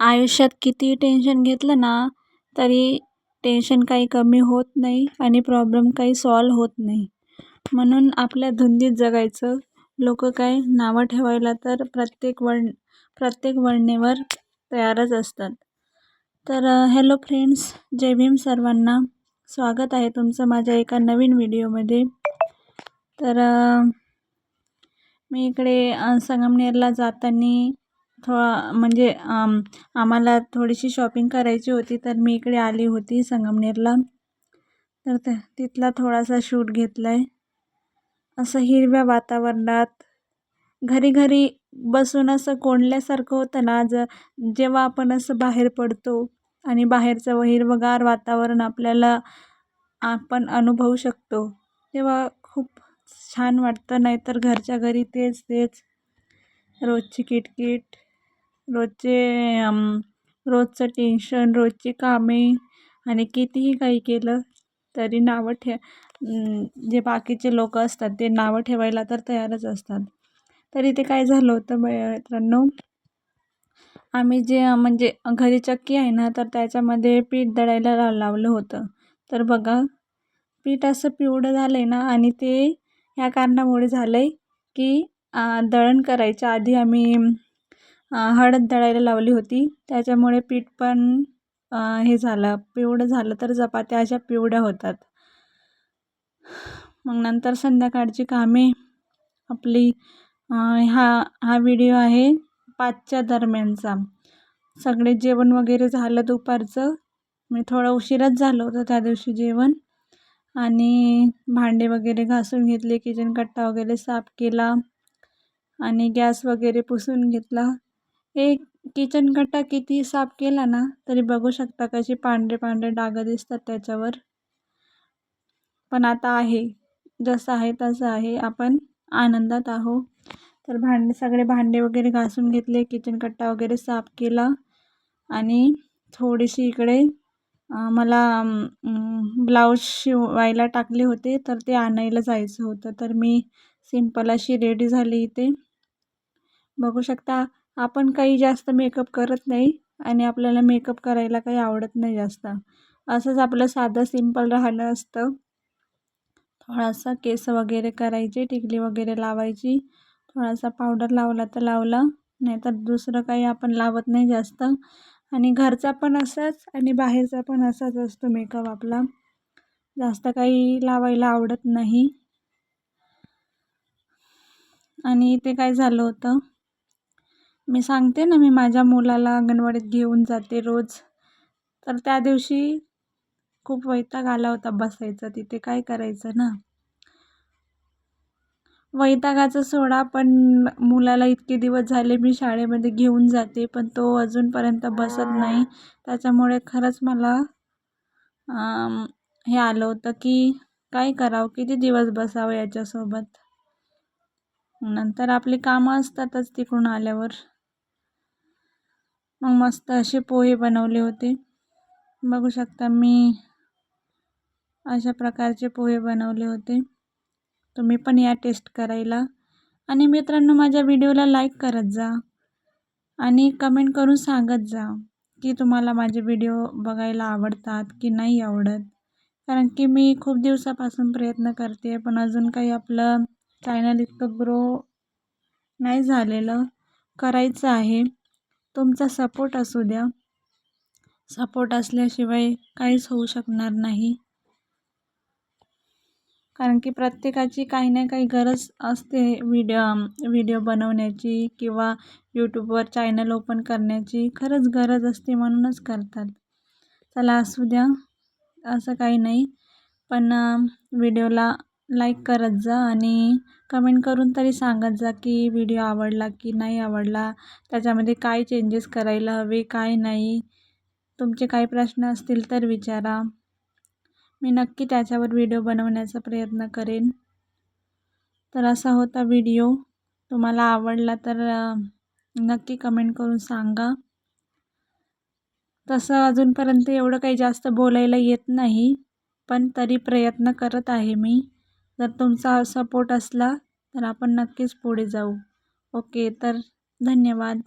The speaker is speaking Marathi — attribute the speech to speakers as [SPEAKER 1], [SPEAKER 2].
[SPEAKER 1] आयुष्यात कितीही टेन्शन घेतलं ना तरी टेन्शन काही कमी होत नाही आणि प्रॉब्लेम काही सॉल्व होत नाही. म्हणून आपल्या धुंदीत जगायचं. लोक काय नावं ठेवायला तर प्रत्येक वळ प्रत्येक वळणेवर तयारच असतात. तर हॅलो फ्रेंड्स जय भीम सर्वांना स्वागत आहे तुमचं माझ्या एका नवीन व्हिडिओमध्ये. तर मी इकडे संगमनेरला जाताना थोडा म्हणजे आम्हाला थोडीशी शॉपिंग करायची होती तर मी इकडे आली होती संगमनेरला. तर त्या तिथला थोडासा शूट घेतला आहे असं हिरव्या वातावरणात घरी घरी बसून असं कोंडल्यासारखं होतं ना ज जेव्हा आपण असं बाहेर पडतो आणि बाहेरचं व हिरवगार वातावरण आपल्याला आपण अनुभवू शकतो तेव्हा खूप छान वाटतं. नाहीतर घरच्या घरी तेच तेच रोजची किटकिट. रोजचे रोजचं टेन्शन रोजची कामे आणि कितीही काही केलं तरी नावं ठे जे बाकीचे लोक असतात ते नावं ठेवायला तर तयारच असतात. तरी ते काय झालं होतं मित्रांनो? आम्ही जे म्हणजे घरी चक्की आहे ना तर त्याच्यामध्ये पीठ दळायला ला लावलं होतं. तर बघा पीठ असं पिवळं झालं आहे ना आणि ते ह्या कारणामुळे झालं आहे की दळण करायच्या आधी आम्ही हळद दळायला लावली होती. त्याच्यामुळे पीठ पण हे झालं. पिवळं झालं तर चपात्या अशा पिवळ्या होतात. मग नंतर संध्याकाळची कामे. आपली हा हा व्हिडिओ आहे पाचच्या दरम्यानचा. सगळे जेवण वगैरे झालं दुपारचं. मी थोडं उशीरच झालं होतं त्या दिवशी जेवण. आणि भांडे वगैरे घासून घेतले किचन कट्टा वगैरे साफ केला. आणि गॅस वगैरे पुसून घेतला. एक किचन कट्टा किती साफ केला ना तरी बघू शकता कशी पांढरे पांढरे डाग दिसतात त्याच्यावर. पण आता आहे जसं आहे तसं आहे आपण आनंदात आहो. तर भांडे सगळे भांडे वगैरे घासून घेतले किचन कट्टा वगैरे साफ केला. आणि थोडीशी इकडे मला ब्लाऊज शिवायला टाकले होते तर ते आणायला जायचं होतं. तर मी सिंपल अशी रेडी झाली इथे. बघू शकता आपण काही जास्त मेकअप करत नाही आणि आपल्याला मेकअप करायला काही आवडत नाही जास्त. असंच आपलं साधं सिंपल राहिलं असतं. थोडासा केस वगैरे करायचे टिकली वगैरे लावायची. थोडासा पावडर लावला तर लावला नाहीतर दुसरं काही आपण लावत नाही जास्त. आणि घरचा पण असाच आणि बाहेरचा पण असाच असतो मेकअप आपला. जास्त काही लावायला आवडत नाही. आणि ते काय झालं होतं? मी सांगते ना मी माझ्या मुलाला अंगणवाडीत घेऊन जाते रोज. तर त्या दिवशी खूप वैताग आला होता बसायचा तिथे काय करायचं ना? वैतागाचा सोडा पण मुलाला इतके दिवस झाले मी शाळेमध्ये घेऊन जाते पण तो अजूनपर्यंत बसत नाही. त्याच्यामुळे खरंच मला हे आलं होतं की काय करावं किती दिवस बसावं याच्यासोबत? नंतर आपली कामं असतातच तिकडून आल्यावर. मग मस्त असे पोहे बनवले होते. बघू शकता मी अशा प्रकारचे पोहे बनवले होते. तुम्ही पण या टेस्ट करायला. आणि मित्रांनो माझ्या व्हिडिओला लाईक करत जा. आणि कमेंट करून सांगत जा की तुम्हाला माझे व्हिडिओ बघायला आवडतात की नाही आवडत. कारण की मी खूप दिवसापासून प्रयत्न करते पण अजून काही आपलं चॅनल इतकं ग्रो नाही झालेलं करायचं आहे. तुमचा सपोर्ट असू द्या. सपोर्ट असल्याशिवाय काहीच होऊ शकणार नाही. कारण की प्रत्येकाची काही ना काही गरज असते व्हिडिओ व्हिडिओ बनवण्याची किंवा यूट्यूबवर चॅनल ओपन करण्याची. खरंच गरज असते म्हणूनच करतात. चला असू द्या. असं काही नाही. पण व्हिडिओला लाईक करत जा आणि कमेंट करून तरी सांगत जा की व्हिडिओ आवडला की नाही आवडला. त्याच्यामध्ये काय चेंजेस करायला हवे काय नाही. तुमचे काही प्रश्न असतील तर विचारा. मी नक्की त्याच्यावर व्हिडिओ बनवण्याचा प्रयत्न करेन. तर असा होता व्हिडिओ तुम्हाला आवडला तर नक्की कमेंट करून सांगा. तसं अजूनपर्यंत एवढं काही जास्त बोलायला येत नाही पण तरी प्रयत्न करत आहे मी. जर तुमचा सपोर्ट असला तर आपण नक्कीच पुढे जाऊ. ओके तर धन्यवाद.